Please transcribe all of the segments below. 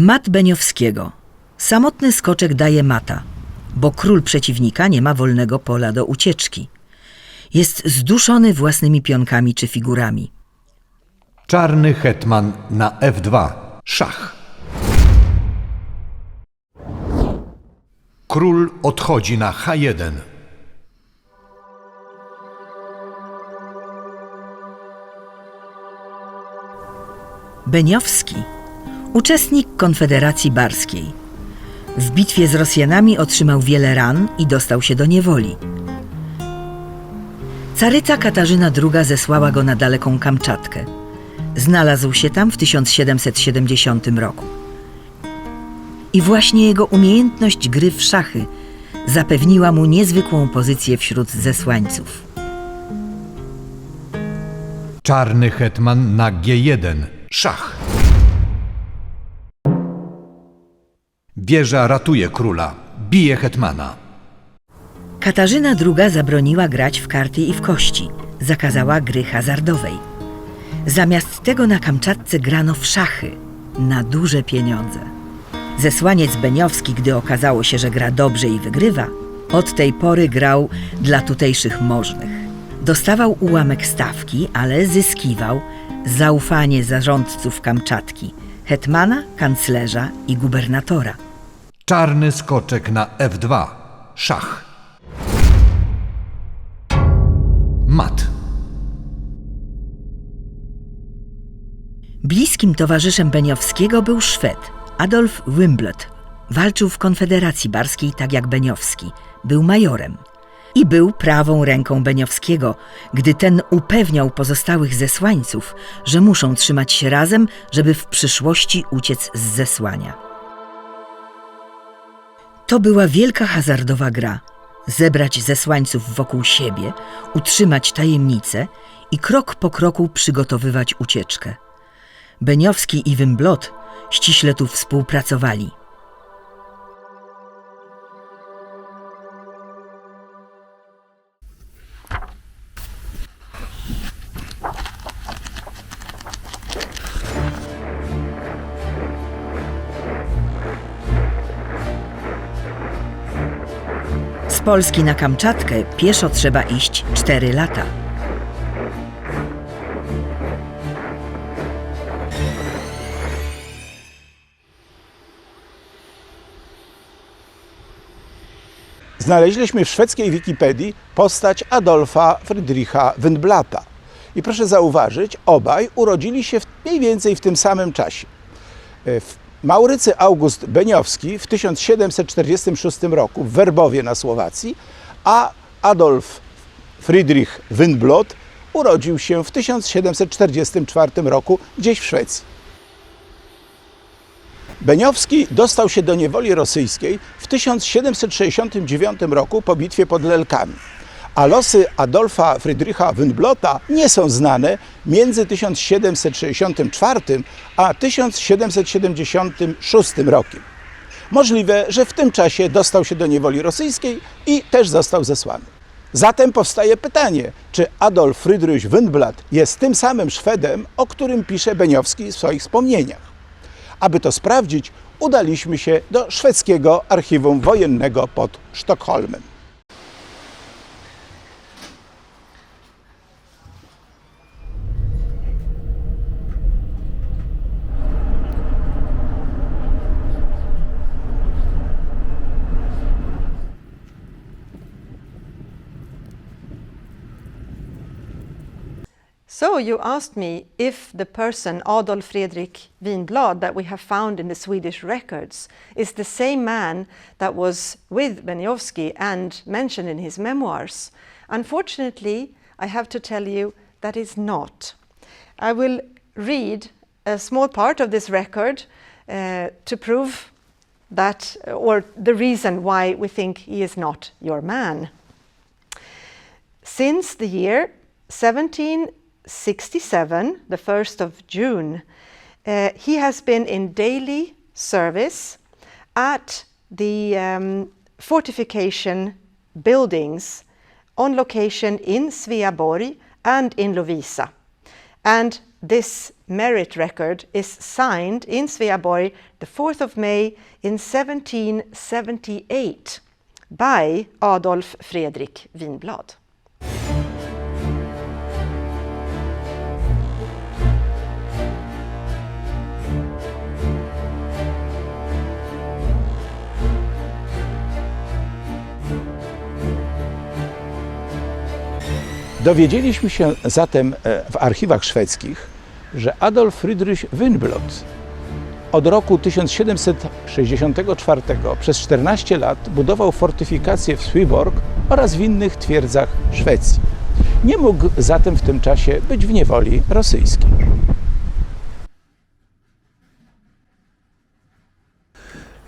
Mat Beniowskiego. Samotny skoczek daje mata, bo król przeciwnika nie ma wolnego pola do ucieczki. Jest zduszony własnymi pionkami czy figurami. Czarny hetman na F2. Szach. Król odchodzi na H1. Beniowski. Uczestnik Konfederacji Barskiej. W bitwie z Rosjanami otrzymał wiele ran i dostał się do niewoli. Caryca Katarzyna II zesłała go na daleką Kamczatkę. Znalazł się tam w 1770 roku. I właśnie jego umiejętność gry w szachy zapewniła mu niezwykłą pozycję wśród zesłańców. Czarny hetman na G1. Szach. Wieża ratuje króla. Bije hetmana. Katarzyna II zabroniła grać w karty i w kości, zakazała gry hazardowej. Zamiast tego na Kamczatce grano w szachy na duże pieniądze. Zesłaniec Beniowski, gdy okazało się, że gra dobrze i wygrywa, od tej pory grał dla tutejszych możnych. Dostawał ułamek stawki, ale zyskiwał zaufanie zarządców Kamczatki, hetmana, kanclerza i gubernatora. Czarny skoczek na F2. Szach. Mat. Bliskim towarzyszem Beniowskiego był Szwed Adolf Wimblot. Walczył w Konfederacji Barskiej tak jak Beniowski. Był majorem. I był prawą ręką Beniowskiego, gdy ten upewniał pozostałych zesłańców, że muszą trzymać się razem, żeby w przyszłości uciec z zesłania. To była wielka hazardowa gra. Zebrać zesłańców wokół siebie, utrzymać tajemnicę i krok po kroku przygotowywać ucieczkę. Beniowski i Wymblot ściśle tu współpracowali. Polski na Kamczatkę pieszo trzeba iść 4 lata. Znaleźliśmy w szwedzkiej Wikipedii postać Adolfa Friedricha Wendblata. I proszę zauważyć, obaj urodzili się w, mniej więcej w tym samym czasie. E, w- Maurycy August Beniowski w 1746 roku w Werbowie na Słowacji, a Adolf Friedrich Windblot urodził się w 1744 roku gdzieś w Szwecji. Beniowski dostał się do niewoli rosyjskiej w 1769 roku po bitwie pod Lelkami. A losy Adolfa Friedricha Windblota nie są znane między 1764 a 1776 rokiem. Możliwe, że w tym czasie dostał się do niewoli rosyjskiej i też został zesłany. Zatem powstaje pytanie, czy Adolf Friedrich Windblat jest tym samym Szwedem, o którym pisze Beniowski w swoich wspomnieniach. Aby to sprawdzić, udaliśmy się do szwedzkiego archiwum wojennego pod Sztokholmem. So you asked me if the person Adolf Fredrik Winblad that we have found in the Swedish records is the same man that was with Beniowski and mentioned in his memoirs. Unfortunately, I have to tell you that is not. I will read a small part of this record uh, to prove that, or the reason why we think he is not your man. Since the year 1767, the 1st of June, uh, he has been in daily service at the um, fortification buildings on location in Sveaborg and in Lovisa. And this merit record is signed in Sveaborg the 4th of May in 1778 by Adolf Fredrik Winblad. Dowiedzieliśmy się zatem e, w archiwach szwedzkich, że Adolf Friedrich Winblot od roku 1764 przez 14 lat budował fortyfikacje w Swiborg oraz w innych twierdzach Szwecji. Nie mógł zatem w tym czasie być w niewoli rosyjskiej.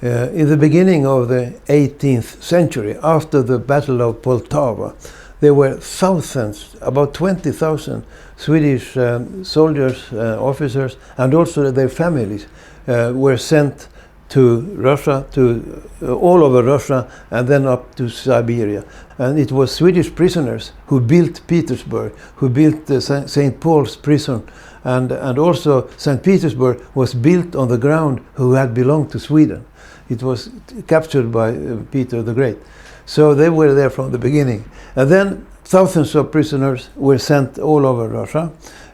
Uh, in the beginning of the 18th century, after the Battle of Poltava, there were thousands, about 20,000 Swedish um, soldiers, uh, officers, and also their families uh, were sent to Russia, to uh, all over Russia, and then up to Siberia. And it was Swedish prisoners who built Petersburg, who built St. Paul's prison, and, and also St. Petersburg was built on the ground who had belonged to Sweden. It was captured by uh, Peter the Great. So they were there from the beginning. And then thousands of prisoners were sent all over Russia,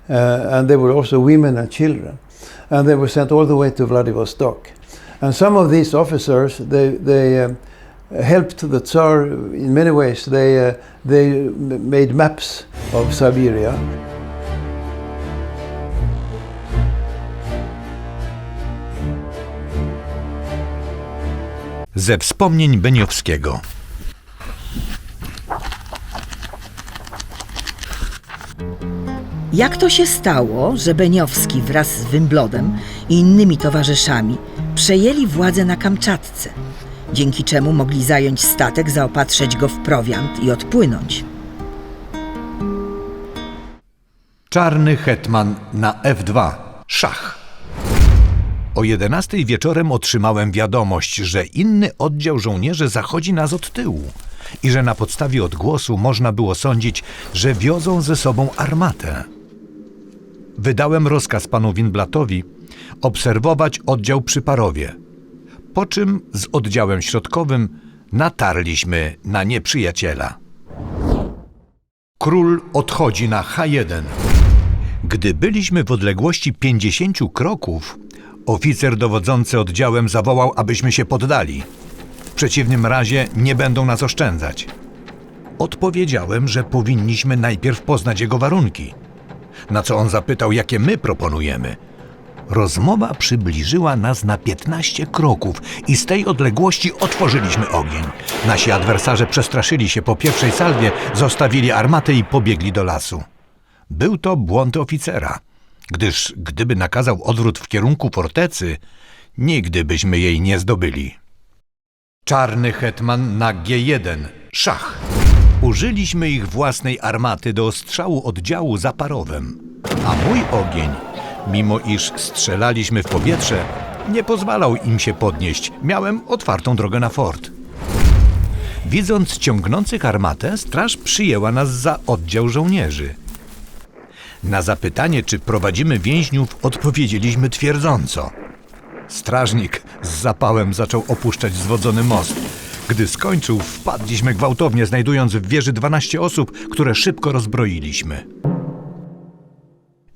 uh, and there were also women and children. And they were sent all the way to Vladivostok. And some of these officers, they, they um, helped the Tsar in many ways. They, uh, they made maps of Siberia. Ze wspomnień Beniowskiego. Jak to się stało, że Beniowski wraz z Wymblodem i innymi towarzyszami przejęli władzę na Kamczatce, dzięki czemu mogli zająć statek, zaopatrzyć go w prowiant i odpłynąć? Czarny hetman na F2. Szach. O 11 wieczorem otrzymałem wiadomość, że inny oddział żołnierzy zachodzi nas od tyłu i że na podstawie odgłosu można było sądzić, że wiozą ze sobą armatę. Wydałem rozkaz panu Winblatowi obserwować oddział przy Parowie, po czym z oddziałem środkowym natarliśmy na nieprzyjaciela. Król odchodzi na H1. Gdy byliśmy w odległości 50 kroków, oficer dowodzący oddziałem zawołał, abyśmy się poddali. Przeciwnym razie nie będą nas oszczędzać. Odpowiedziałem, że powinniśmy najpierw poznać jego warunki. Na co on zapytał, jakie my proponujemy. Rozmowa przybliżyła nas na 15 kroków i z tej odległości otworzyliśmy ogień. Nasi adwersarze przestraszyli się po pierwszej salwie, zostawili armatę i pobiegli do lasu. Był to błąd oficera, gdyż gdyby nakazał odwrót w kierunku fortecy, nigdy byśmy jej nie zdobyli. Czarny hetman na G1. Szach. Użyliśmy ich własnej armaty do ostrzału oddziału za parowem, a mój ogień, mimo iż strzelaliśmy w powietrze, nie pozwalał im się podnieść. Miałem otwartą drogę na fort. Widząc ciągnących armatę, straż przyjęła nas za oddział żołnierzy. Na zapytanie, czy prowadzimy więźniów, odpowiedzieliśmy twierdząco. Strażnik z zapałem zaczął opuszczać zwodzony most. Gdy skończył, wpadliśmy gwałtownie, znajdując w wieży 12 osób, które szybko rozbroiliśmy.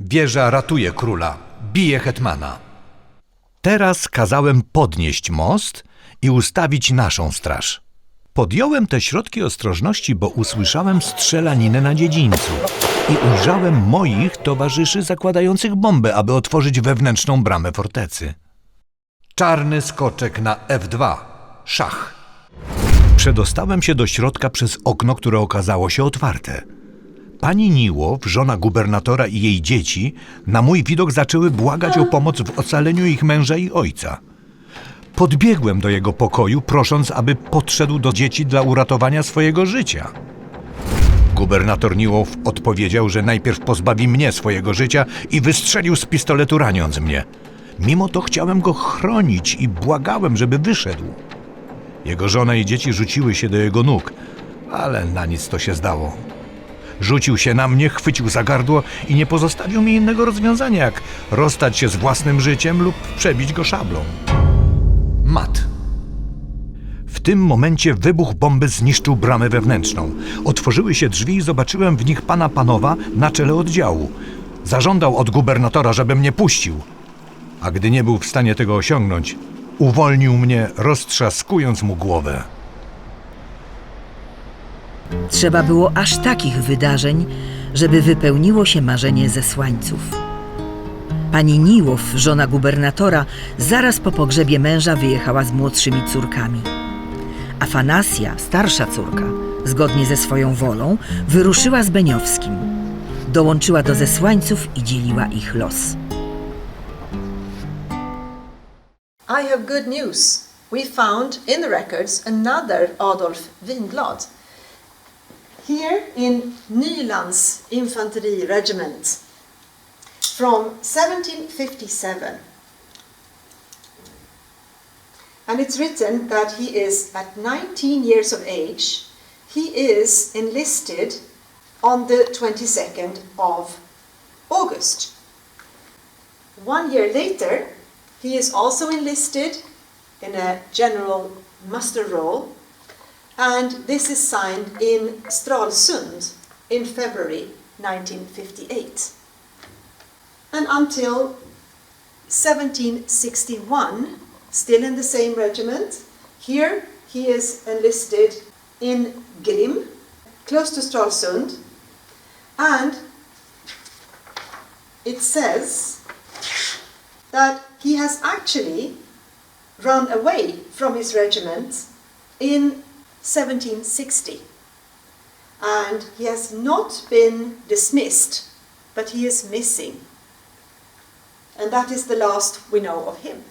Wieża ratuje króla, bije hetmana. Teraz kazałem podnieść most i ustawić naszą straż. Podjąłem te środki ostrożności, bo usłyszałem strzelaninę na dziedzińcu i ujrzałem moich towarzyszy zakładających bombę, aby otworzyć wewnętrzną bramę fortecy. Czarny skoczek na F2. Szach. Przedostałem się do środka przez okno, które okazało się otwarte. Pani Niłow, żona gubernatora i jej dzieci, na mój widok zaczęły błagać o pomoc w ocaleniu ich męża i ojca. Podbiegłem do jego pokoju, prosząc, aby podszedł do dzieci dla uratowania swojego życia. Gubernator Niłow odpowiedział, że najpierw pozbawi mnie swojego życia i wystrzelił z pistoletu, raniąc mnie. Mimo to chciałem go chronić i błagałem, żeby wyszedł. Jego żona i dzieci rzuciły się do jego nóg, ale na nic to się zdało. Rzucił się na mnie, chwycił za gardło i nie pozostawił mi innego rozwiązania, jak rozstać się z własnym życiem lub przebić go szablą. Mat. W tym momencie wybuch bomby zniszczył bramę wewnętrzną. Otworzyły się drzwi i zobaczyłem w nich pana Panowa na czele oddziału. Zażądał od gubernatora, żeby mnie puścił. A gdy nie był w stanie tego osiągnąć, uwolnił mnie, roztrzaskując mu głowę. Trzeba było aż takich wydarzeń, żeby wypełniło się marzenie zesłańców. Pani Niłow, żona gubernatora, zaraz po pogrzebie męża wyjechała z młodszymi córkami. Afanasja, starsza córka, zgodnie ze swoją wolą, wyruszyła z Beniowskim. Dołączyła do zesłańców i dzieliła ich los. I have good news. We found in the records another Adolf Winblad. Here in Nylands Infantry Regiment from 1757. And it's written that he is at 19 years of age. He is enlisted on the 22nd of August. One year later, he is also enlisted in a general muster roll, and this is signed in Stralsund in February 1958. And until 1761, still in the same regiment, here he is enlisted in Grim, close to Stralsund, and it says that he has actually run away from his regiment in 1760. And he has not been dismissed, but he is missing. And that is the last we know of him.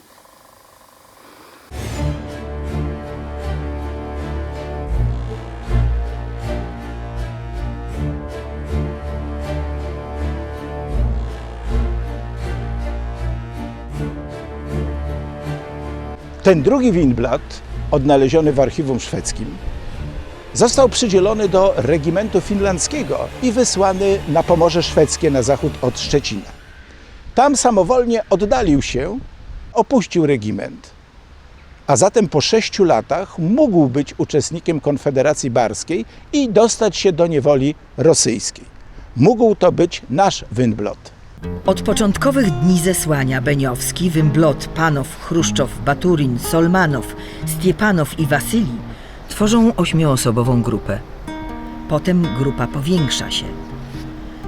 Ten drugi Winblad, odnaleziony w archiwum szwedzkim, został przydzielony do regimentu finlandzkiego i wysłany na Pomorze Szwedzkie na zachód od Szczecina. Tam samowolnie oddalił się, opuścił regiment, a zatem po sześciu latach mógł być uczestnikiem Konfederacji Barskiej i dostać się do niewoli rosyjskiej. Mógł to być nasz Winblad. Od początkowych dni zesłania Beniowski, Wymblot, Panow, Chruszczow, Baturin, Solmanow, Stiepanow i Wasylii tworzą ośmioosobową grupę. Potem grupa powiększa się.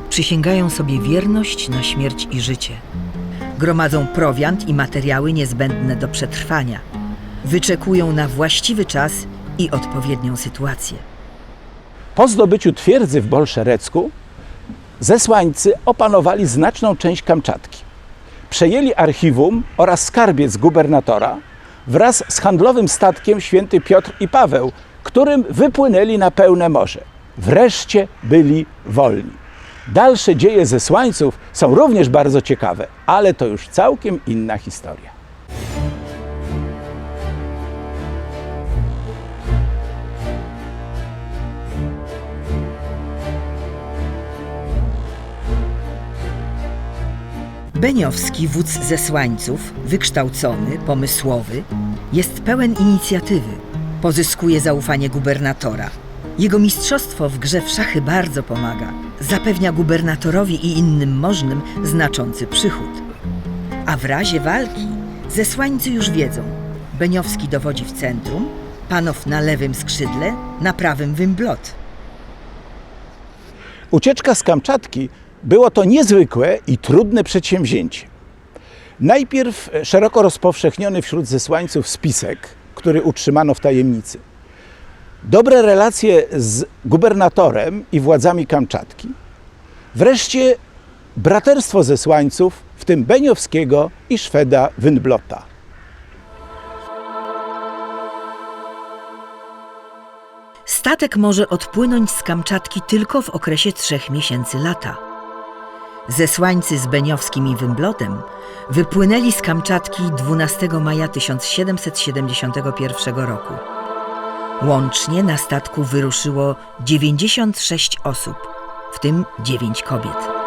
Przysięgają sobie wierność na śmierć i życie. Gromadzą prowiant i materiały niezbędne do przetrwania. Wyczekują na właściwy czas i odpowiednią sytuację. Po zdobyciu twierdzy w Bolszerecku zesłańcy opanowali znaczną część Kamczatki. Przejęli archiwum oraz skarbiec gubernatora wraz z handlowym statkiem Święty Piotr i Paweł, którym wypłynęli na pełne morze. Wreszcie byli wolni. Dalsze dzieje zesłańców są również bardzo ciekawe, ale to już całkiem inna historia. Beniowski, wódz zesłańców, wykształcony, pomysłowy, jest pełen inicjatywy. Pozyskuje zaufanie gubernatora. Jego mistrzostwo w grze w szachy bardzo pomaga. Zapewnia gubernatorowi i innym możnym znaczący przychód. A w razie walki zesłańcy już wiedzą. Beniowski dowodzi w centrum, Panow na lewym skrzydle, na prawym Wymblot. Ucieczka z Kamczatki było to niezwykłe i trudne przedsięwzięcie. Najpierw szeroko rozpowszechniony wśród zesłańców spisek, który utrzymano w tajemnicy. Dobre relacje z gubernatorem i władzami Kamczatki. Wreszcie braterstwo zesłańców, w tym Beniowskiego i Szweda Wynblota. Statek może odpłynąć z Kamczatki tylko w okresie trzech miesięcy lata. Zesłańcy z Beniowskim i Wymblotem wypłynęli z Kamczatki 12 maja 1771 roku. Łącznie na statku wyruszyło 96 osób, w tym dziewięć kobiet.